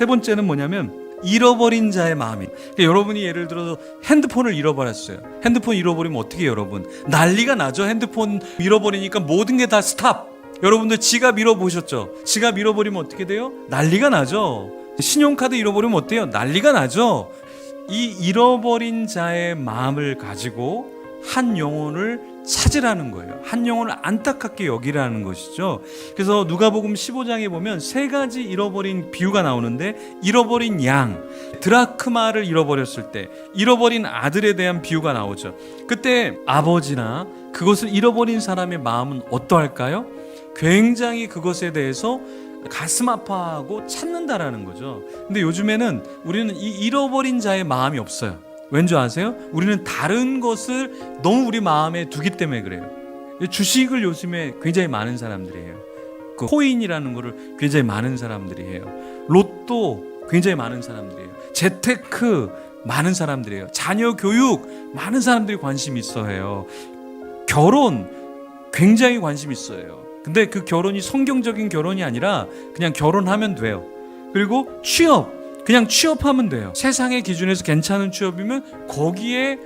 세 번째는 뭐냐면 잃어버린 자의 마음이. 그러니까 여러분이 예를 들어서 핸드폰을 잃어버렸어요. 핸드폰 잃어버리면 어떻게 여러분? 난리가 나죠. 핸드폰 잃어버리니까 모든 게 다 스탑. 여러분들 지갑 잃어보셨죠? 지갑 잃어버리면 어떻게 돼요? 난리가 나죠. 신용카드 잃어버리면 어때요? 난리가 나죠. 이 잃어버린 자의 마음을 가지고 한 영혼을 찾으라는 거예요. 한 영혼을 안타깝게 여기라는 것이죠. 그래서 누가복음 15장에 보면 세 가지 잃어버린 비유가 나오는데 잃어버린 양, 드라크마를 잃어버렸을 때 잃어버린 아들에 대한 비유가 나오죠. 그때 아버지나 그것을 잃어버린 사람의 마음은 어떠할까요? 굉장히 그것에 대해서 가슴 아파하고 찾는다라는 거죠. 근데 요즘에는 우리는 이 잃어버린 자의 마음이 없어요. 왠지 아세요? 우리는 다른 것을 너무 우리 마음에 두기 때문에 그래요. 주식을 요즘에 굉장히 많은 사람들이 해요. 그 코인이라는 거를 굉장히 많은 사람들이 해요. 로또 굉장히 많은 사람들이 해요. 재테크 많은 사람들이 해요. 자녀 교육 많은 사람들이 관심 있어 해요. 결혼 굉장히 관심 있어요. 근데 그 결혼이 성경적인 결혼이 아니라 그냥 결혼하면 돼요. 그리고 취업 그냥 취업하면 돼요. 세상의 기준에서 괜찮은 취업이면 거기에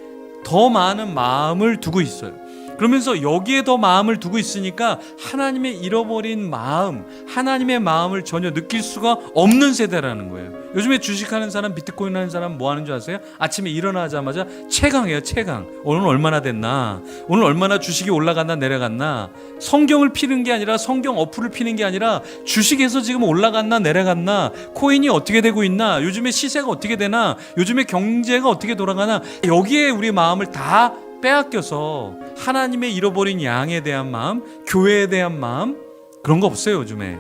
더 많은 마음을 두고 있어요. 그러면서 여기에 더 마음을 두고 있으니까 하나님의 잃어버린 마음, 하나님의 마음을 전혀 느낄 수가 없는 세대라는 거예요. 요즘에 주식하는 사람, 비트코인 하는 사람 뭐 하는 줄 아세요? 아침에 일어나자마자 최강이에요, 최강. 오늘 얼마나 됐나? 오늘 얼마나 주식이 올라갔나 내려갔나? 성경을 피는 게 아니라 성경 어플을 피는 게 아니라 주식에서 지금 올라갔나 내려갔나? 코인이 어떻게 되고 있나? 요즘에 시세가 어떻게 되나? 요즘에 경제가 어떻게 돌아가나? 여기에 우리 마음을 다 빼앗겨서 하나님의 잃어버린 양에 대한 마음, 교회에 대한 마음 그런 거 없어요 요즘에.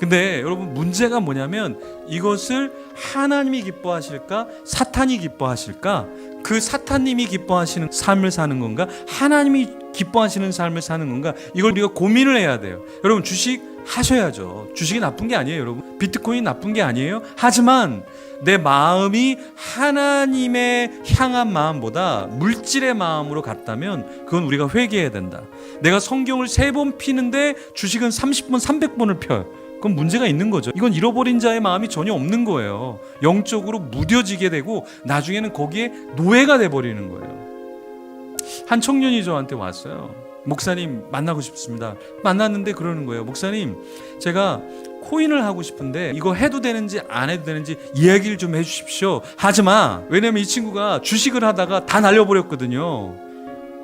근데 여러분 문제가 뭐냐면 이것을 하나님이 기뻐하실까 사탄이 기뻐하실까? 그 사탄님이 기뻐하시는 삶을 사는 건가? 하나님이 기뻐하시는 삶을 사는 건가? 이걸 우리가 고민을 해야 돼요. 여러분 주식 하셔야죠 주식이 나쁜 게 아니에요 여러분 비트코인 나쁜 게 아니에요 하지만 내 마음이 하나님의 향한 마음보다 물질의 마음으로 갔다면 그건 우리가 회개해야 된다 내가 성경을 세 번 피는데 주식은 30번 300번을 펴요 그건 문제가 있는 거죠. 이건 잃어버린 자의 마음이 전혀 없는 거예요. 영적으로 무뎌지게 되고 나중에는 거기에 노예가 돼 버리는 거예요. 한 청년이 저한테 왔어요. 목사님 만나고 싶습니다. 만났는데 그러는 거예요. 목사님, 제가 코인을 하고 싶은데 이거 해도 되는지 안 해도 되는지 이야기를 좀 해주십시오. 하지 마. 왜냐면 이 친구가 주식을 하다가 다 날려버렸거든요.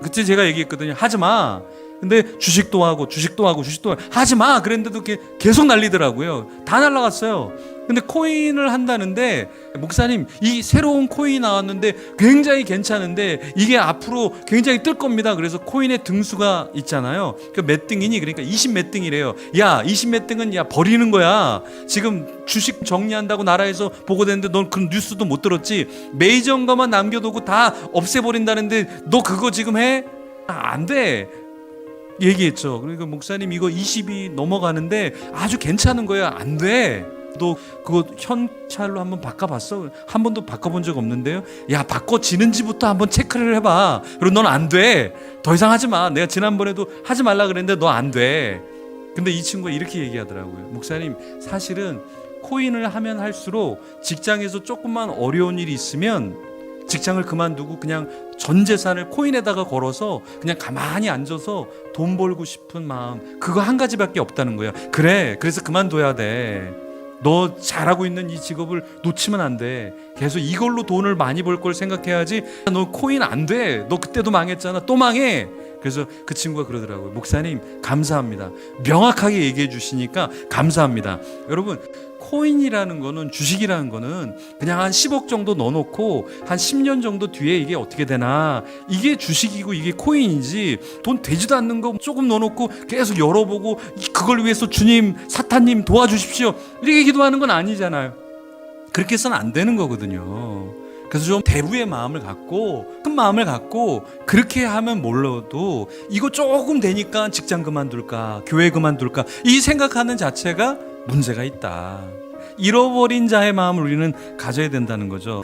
그때 제가 얘기했거든요. 하지 마. 근데 주식도 하고 주식도 하고 주식도 하지 마 그랬는데도 계속 날리더라고요. 다 날라갔어요. 근데 코인을 한다는데 목사님 이 새로운 코인이 나왔는데 굉장히 괜찮은데 이게 앞으로 굉장히 뜰 겁니다. 그래서 코인의 등수가 있잖아요. 그 몇 등이니 그러니까 20 몇 등이래요. 야 20 몇 등은 야 버리는 거야. 지금 주식 정리한다고 나라에서 보고됐는데 넌그 뉴스도 못 들었지. 메이저인 것만 남겨두고 다 없애버린다는데 너 그거 지금 해? 아, 안 돼. 얘기했죠. 그러니까 목사님 이거 20이 넘어가는데 아주 괜찮은 거야. 안 돼. 너 그거 현찰로 한번 바꿔봤어? 한 번도 바꿔본 적 없는데요. 야 바꿔지는지부터 한번 체크를 해봐. 그리고 넌 안 돼. 더 이상 하지 마. 내가 지난번에도 하지 말라 그랬는데 너 안 돼. 근데 이 친구가 이렇게 얘기하더라고요. 목사님 사실은 코인을 하면 할수록 직장에서 조금만 어려운 일이 있으면 직장을 그만두고 그냥 전 재산을 코인에다가 걸어서 그냥 가만히 앉아서 돈 벌고 싶은 마음 그거 한 가지밖에 없다는 거야. 그래. 그래서 그만둬야 돼. 너 잘하고 있는 이 직업을 놓치면 안 돼. 계속 이걸로 돈을 많이 벌 걸 생각해야지. 너 코인 안 돼. 너 그때도 망했잖아. 또 망해. 그래서 그 친구가 그러더라고요. 목사님, 감사합니다. 명확하게 얘기해 주시니까 감사합니다. 여러분, 코인이라는 거는 주식이라는 거는 그냥 한 10억 정도 넣어놓고 한 10년 정도 뒤에 이게 어떻게 되나 이게 주식이고 이게 코인이지 돈 되지도 않는 거 조금 넣어놓고 계속 열어보고 그걸 위해서 주님 사탄님 도와주십시오 이렇게 기도하는 건 아니잖아요 그렇게 해서는 안 되는 거거든요 그래서 좀 대부의 마음을 갖고 큰 마음을 갖고 그렇게 하면 몰라도 이거 조금 되니까 직장 그만둘까 교회 그만둘까 이 생각하는 자체가 문제가 있다. 잃어버린 자의 마음을 우리는 가져야 된다는 거죠.